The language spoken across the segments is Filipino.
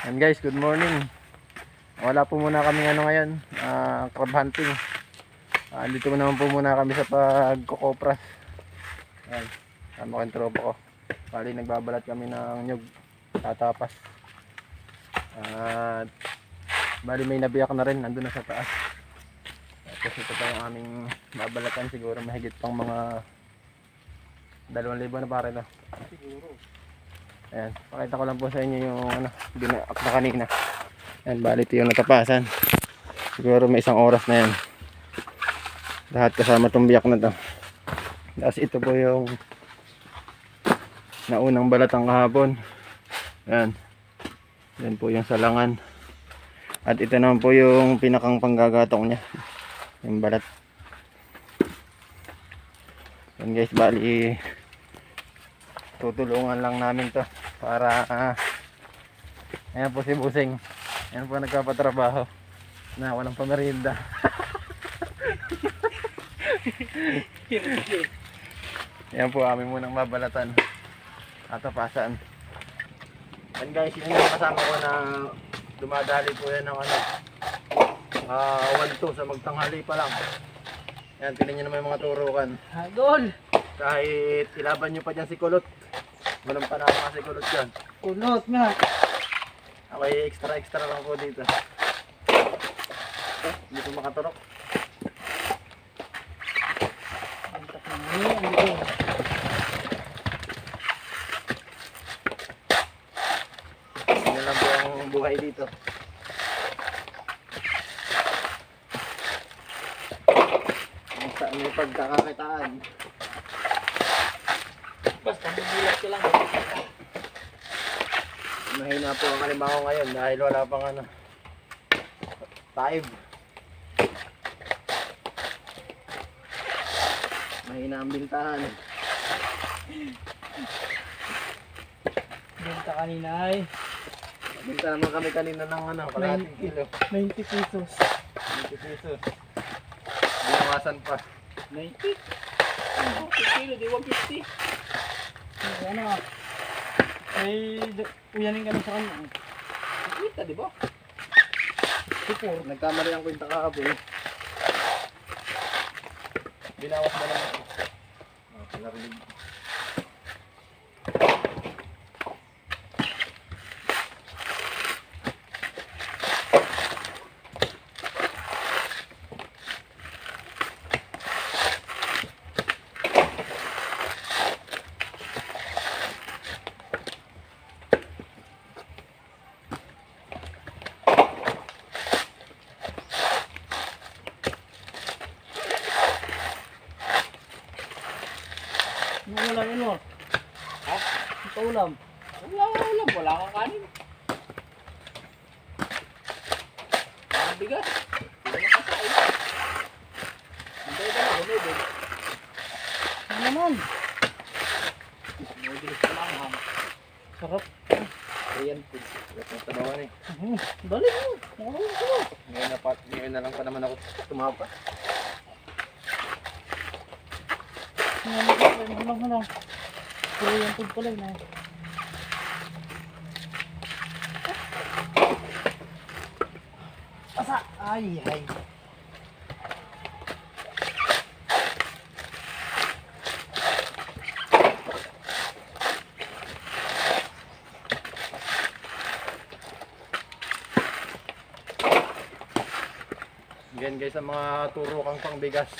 And guys, good morning. Wala po muna kami ano ngayon, ah, crab hunting. Ah, dito naman po muna kami sa pagkokopras. Ayan, sama ko yung tropa ko. Bali, nagbabalat kami ng nyug, tatapas. At bali may nabiyak na rin, nandun na sa taas. Tapos ito pa yung aming babalatan siguro mahigit pang mga dalawang libo na pare na. Siguro. Ayan, pakita ko lang po sa inyo yung ano, binaak na kanina. Ayan, bali ito yung natapasan. Siguro may isang oras na yan. Lahat kasama itong biyak na to. Tapos ito po yung naunang balatang kahapon. Ayan. Yan po yung salangan. At ito naman po yung pinakang panggagatong niya. Yung balat. Yan guys, bali tutulungan lang namin to para ah, ayan po si Busing. Ayan po nagpapatrabaho na walang pamerienda ayan po amin munang babalatan at tapasan. And guys yun yung kasama ko na dumadali po yan ng ano ah uh, sa magtanghali pa lang. Ayan tingnan nyo naman yung mga turukan. Hagol! kahit ilaban nyo pa dyan si Kulot walang panama si Kulot dyan Kulot nga. Okay, extra extra lang po dito. Eh, hindi ko makaturok. Ang takini, ang ito. Yan lang po ang buhay dito. Ang sa may pagkakakitaan. Basta magulat ka lang. Mahina po ang kalimango ngayon dahil wala pang ano. Five. Mahina ang bintahan. Benta kanina ay Binta naman kami kanina ng ano, kalahating kilo. 90 pesos. 20 pesos. Binawasan pa. 90? Oh, 50 kilo, di 150. Ay, ano ah. Ay, d- uyanin ka lang sa kanya. Kita, di ba? Sipur. Nagkamali ang kwenta kahapon. Binawas mo naman. Oh, pinarinig. Ano ulam yun mo? Ha? Ito ulam. Wala ka ulam, wala kang kanin. Ang bigat. Hindi na kasain. Ka na, humidin. Ano naman? Humidin ka lang, ha? Sarap. Ayan po. Wala pang tabawan eh. Hmm, Dali mo. Ngayon na lang pa naman ako tumapa. Ano ko, ano lang ano. Pero yung food pala na. Ay, ay. Yan guys ang mga turo kang pangbigas.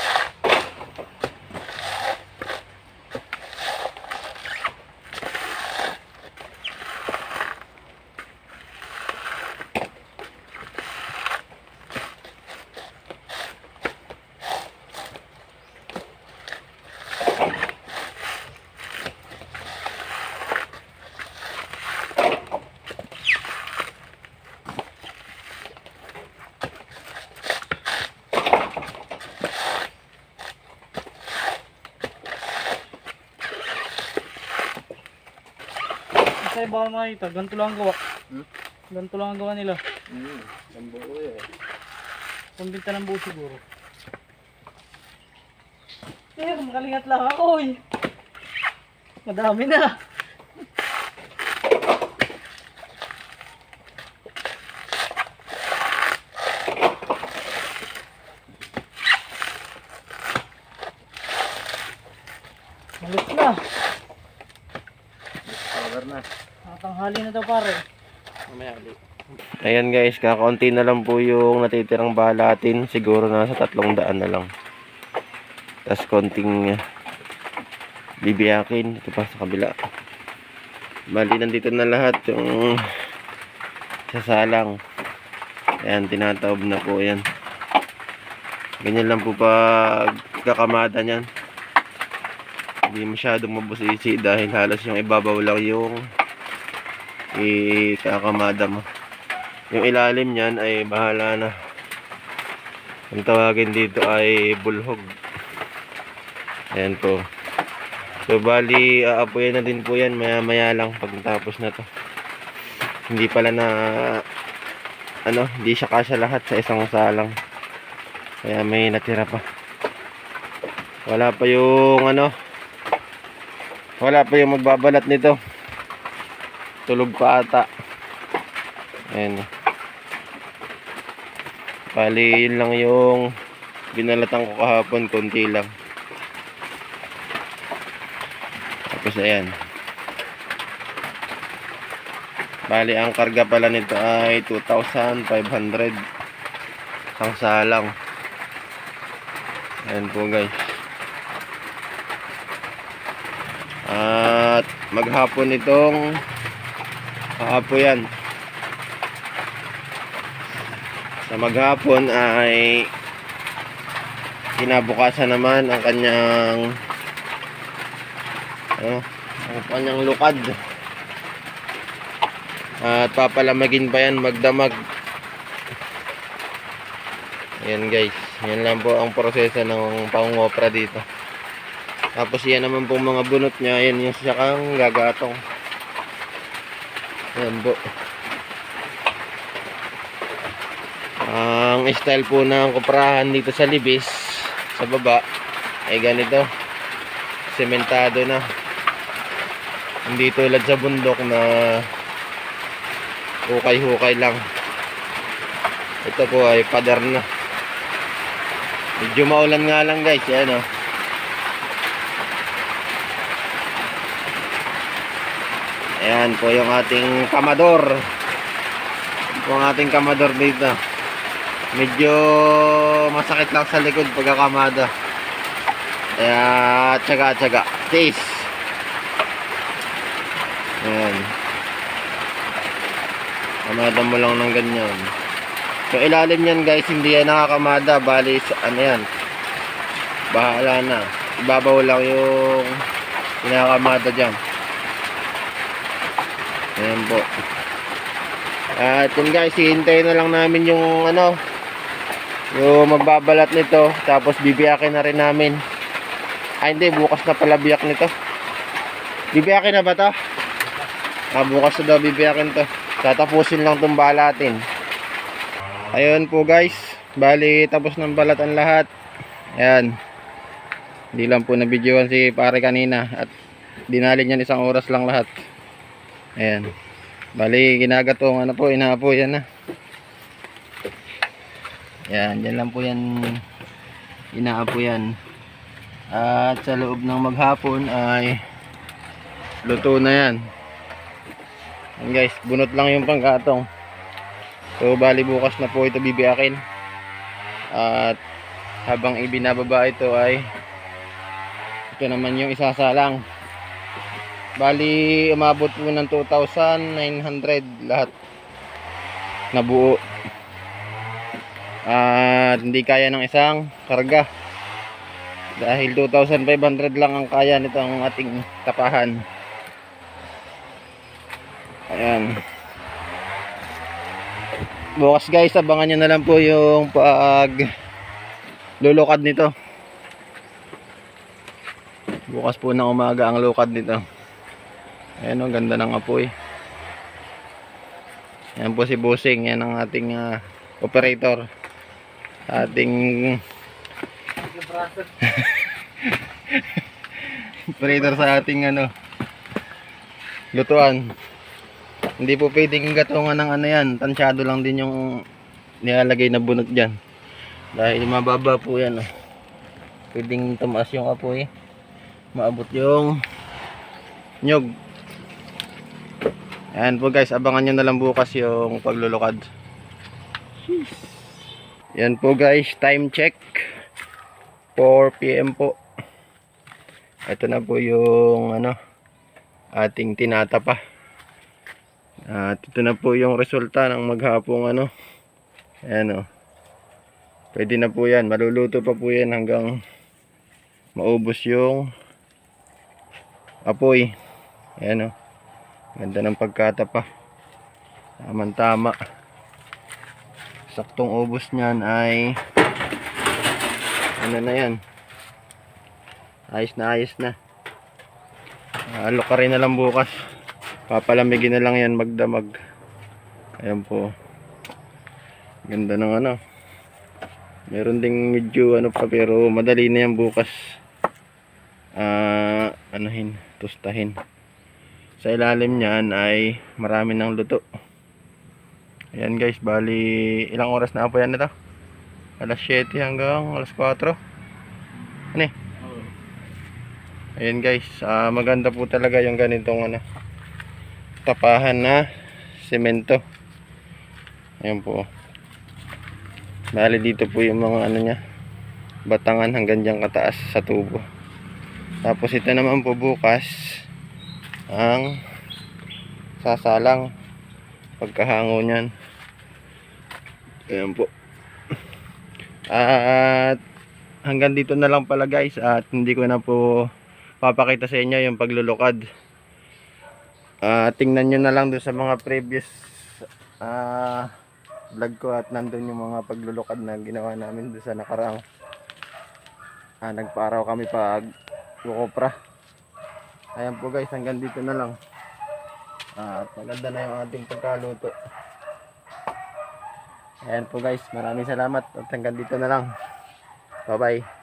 tayo baka makita. Ganito lang ang gawa. Hmm? Ganito lang ang gawa nila. Hmm. Ang buo eh. Pambinta ng buo siguro. Eh, Sir, makalingat lang ako eh. Madami na. Malot na. Power na. Natanghali na daw pare. Mamaya ulit. Ayan guys, kakaunti na lang po yung natitirang balatin. Siguro nasa tatlong daan na lang. Tapos konting uh, bibiyakin. Ito pa sa kabila. Bali, nandito na lahat yung sasalang. Ayan, tinataob na po yan. Ganyan lang po pag kakamada niyan. Hindi masyadong mabusisi dahil halos yung ibabaw lang yung ikakamada mo. Yung ilalim niyan ay bahala na. Ang tawagin dito ay bulhog. Ayan po. So bali aapoyan na din po yan maya maya lang pag tapos na to. Hindi pala na ano, hindi siya kasya lahat sa isang salang. Kaya may natira pa. Wala pa yung ano, wala pa yung magbabalat nito. Tulog pa ata. Ayan. Bali, yun lang yung binalatan ko kahapon, konti lang. Tapos ayan. Bali, ang karga pala nito ay 2,500 ang salang. Ayan po guys. At maghapon itong haapo yan. Sa maghapon ay kinabukasan naman ang kanyang ano, ang kanyang lukad. At papalamagin pa yan magdamag. Ayan guys, yan lang po ang proseso ng pangungopra dito. Tapos yan naman pong mga bunot niya, yan yung siyakang gagatong. Ayan po. Ang style po ng kuprahan dito sa libis, sa baba, ay ganito. Sementado na. Hindi tulad sa bundok na hukay-hukay lang. Ito po ay pader na. Medyo maulan nga lang guys, yan o. Ayan po yung ating kamador. Po ang ating kamador dito. Medyo masakit lang sa likod pagkakamada. Kaya tsaga-tsaga. Tis. Ayan. Kamada mo lang ng ganyan. Yung ilalim yan guys, hindi yan nakakamada. Bali, ano yan. Bahala na. Ibabaw lang yung pinakamada dyan. Ayan po. At yun guys, hihintayin na lang namin yung ano, yung magbabalat nito. Tapos bibiyakin na rin namin. Ay hindi, bukas na pala biyak nito. Bibiyakin na ba to? Ah, bukas na daw bibiyakin to. Tatapusin lang itong balatin. Ayun po guys. Bali, tapos ng balatan lahat. Ayan. Hindi lang po nabidyoan si pare kanina. At dinali niyan isang oras lang lahat. Ayan. Bali, ginagato ano po, inaapo yan na. Ayan, dyan lang po yan inaapo yan. At sa loob ng maghapon ay luto na yan. Ayan guys, bunot lang yung pangkatong. So, bali bukas na po ito bibiyakin. At habang ibinababa ito ay ito naman yung isasalang. Bali, umabot po ng 2,900 lahat na buo. At hindi kaya ng isang karga. Dahil 2,500 lang ang kaya nitong ating tapahan. Ayan. Bukas guys, abangan nyo na lang po yung pag lulukad nito. Bukas po ng umaga ang lukad nito. Ayan o, ganda ng apoy. Yan po si Busing, yan ang ating ah, operator. Ating operator sa ating ano lutuan. Hindi po pwedeng gatungan ng ano yan. Tansyado lang din yung nilalagay na bunot dyan. Dahil mababa po yan. Oh. Pwedeng tumaas yung apoy. Maabot yung nyog. Ayan po guys, abangan nyo na lang bukas yung paglulukad. Yan po guys, time check. 4 p.m. po. Ito na po yung ano ating tinatapa. At ito na po yung resulta ng maghapong ano. Ayan o. Pwede na po yan. Maluluto pa po yan hanggang maubos yung apoy. Ayan o. Ganda ng pagkatapa. Tamang tama. Saktong ubos niyan ay ano na yan. Ayos na ayos na. Alok ka rin na lang bukas. Papalamigin na lang yan magdamag. Ayan po. Ganda ng ano. Meron ding medyo ano pa pero madali na yan bukas. Ah, anuhin, tustahin. Sa ilalim niyan ay marami ng luto. Ayan guys, bali ilang oras na po yan ito? Alas 7 hanggang alas 4. Ano eh? Ayan guys, ah, maganda po talaga yung ganitong ano, tapahan na semento. Ayan po. Bali dito po yung mga ano niya, batangan hanggang dyan kataas sa tubo. Tapos ito naman po bukas ang sasalang pagkahango niyan. Ayan po. At hanggang dito na lang pala guys at hindi ko na po papakita sa inyo yung paglulukad. Ah, tingnan nyo na lang doon sa mga previous ah, vlog ko at nandun yung mga paglulukad na ginawa namin doon sa nakaraang ah, nagpaaraw kami pag kukopra. Ayan po guys, hanggang dito na lang. Ah, at maganda na yung ating pagkaluto. Ayan po guys, maraming salamat at hanggang dito na lang. Bye bye.